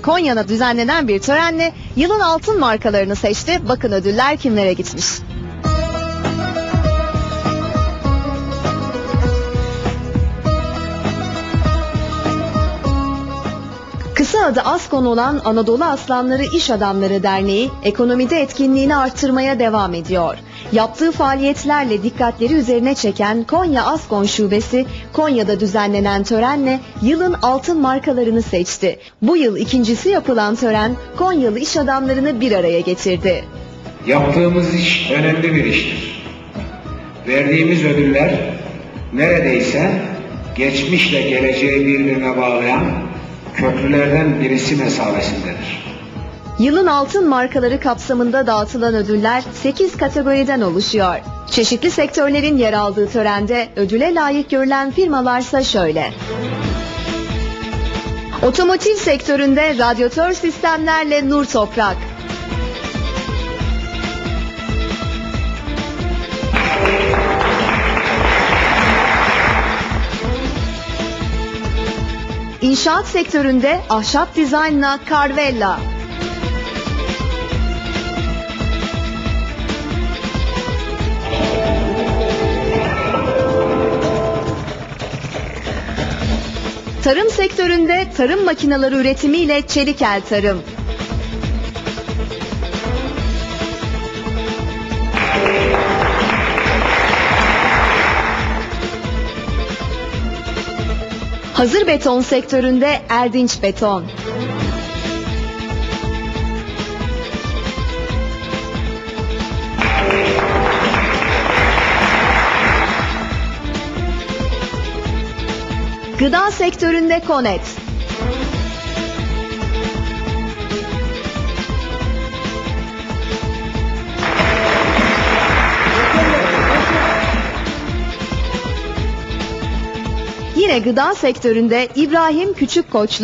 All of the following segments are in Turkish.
Konya'da düzenlenen bir törenle yılın altın markalarını seçti. Bakın ödüller kimlere gitmiş. Kısa adı Askon olan Anadolu Aslanları İş Adamları Derneği ekonomide etkinliğini arttırmaya devam ediyor. Yaptığı faaliyetlerle dikkatleri üzerine çeken Konya Askon Şubesi, Konya'da düzenlenen törenle yılın altın markalarını seçti. Bu yıl ikincisi yapılan tören Konyalı iş adamlarını bir araya getirdi. Yaptığımız iş önemli bir iştir. Verdiğimiz ödüller neredeyse geçmişle geleceği birbirine bağlayan köprülerden birisi mesabesindedir. Yılın altın markaları kapsamında dağıtılan ödüller 8 kategoriden oluşuyor. Çeşitli sektörlerin yer aldığı törende ödüle layık görülen firmalarsa şöyle. Otomotiv sektöründe radyatör sistemlerle Nur Toprak. İnşaat sektöründe ahşap dizaynla Carvella. Tarım sektöründe tarım makineleri üretimiyle Çelikel Tarım. Hazır beton sektöründe Erdinç Beton. Gıda sektöründe Konet. Yine gıda sektöründe İbrahim Küçük Koç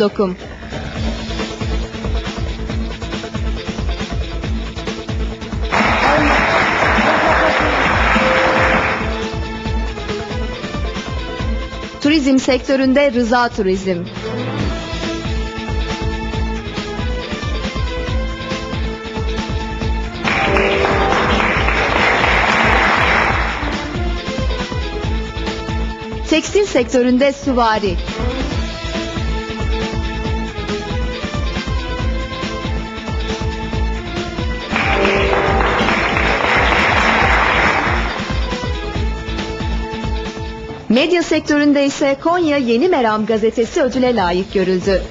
Turizm sektöründe Rıza Turizm. Tekstil sektöründe Süvari. Medya sektöründe ise Konya Yeni Meram gazetesi ödüle layık görüldü.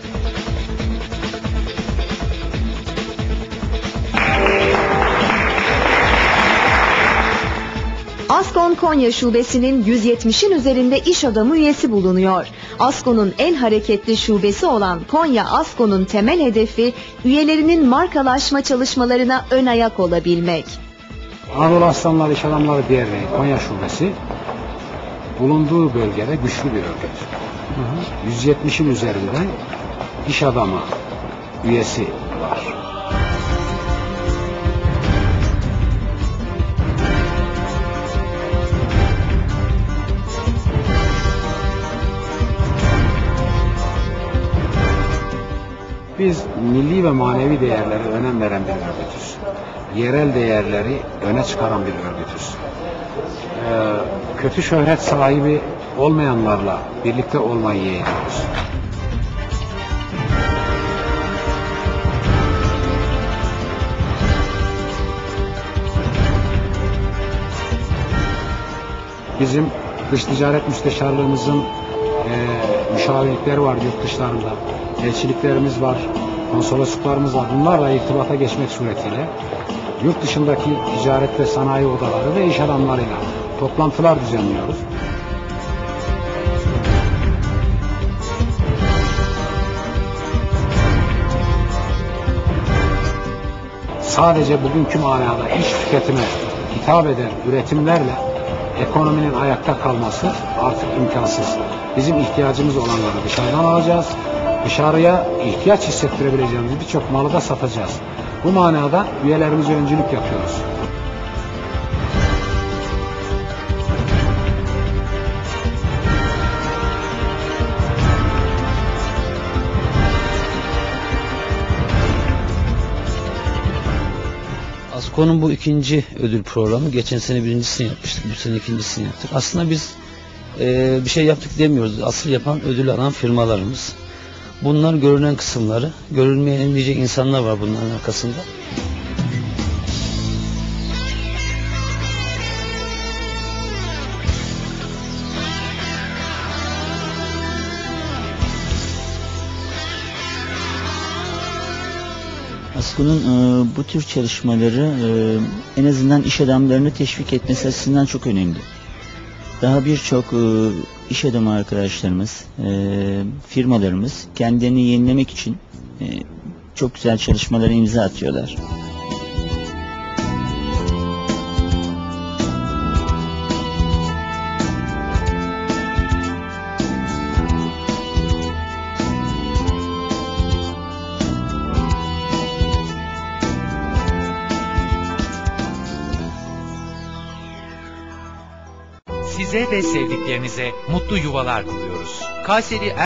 Askon Konya Şubesi'nin 170'in üzerinde iş adamı üyesi bulunuyor. Askon'un en hareketli şubesi olan Konya Askon'un temel hedefi üyelerinin markalaşma çalışmalarına ön ayak olabilmek. Anadolu Aslanlar İş Adamları Derneği Konya Şubesi bulunduğu bölgede güçlü bir örgüt. 170'in üzerinde iş adamı üyesi var. Biz milli ve manevi değerlere önem veren bir örgütüz. Yerel değerleri öne çıkaran bir örgütüz. Kötü şöhret sahibi olmayanlarla birlikte olmayı yeğliyoruz. Bizim dış ticaret müsteşarlığımızın e, müşavirlikleri var yurt dışlarında. Elçiliklerimiz var, konsolosluklarımız var. Bunlarla irtibata geçmek suretiyle yurt dışındaki ticaret ve sanayi odaları ve iş adamlarıyla toplantılar düzenliyoruz. Sadece bugünkü manada iş tüketime hitap eden üretimlerle ekonominin ayakta kalması artık imkansız. Bizim ihtiyacımız olanları dışarıdan alacağız. Dışarıya ihtiyaç hissettirebileceğimiz birçok malı da satacağız. Bu manada üyelerimize öncülük yapıyoruz. ASKO'nun bu ikinci ödül programı. Geçen sene birincisini yapmıştık. Bu sene ikincisini yaptık. Aslında biz e, bir şey yaptık demiyoruz. Asıl yapan ödül alan firmalarımız. Bunlar görünen kısımları. Görülmeyen nice insanlar var bunların arkasında. ASKO'nun e, bu tür çalışmaları e, en azından iş adamlarını teşvik etmesi açısından çok önemli. Daha birçok e, iş adamı arkadaşlarımız, e, firmalarımız kendilerini yenilemek için e, çok güzel çalışmalara imza atıyorlar. Size ve sevdiklerinize mutlu yuvalar diliyoruz. Kayseri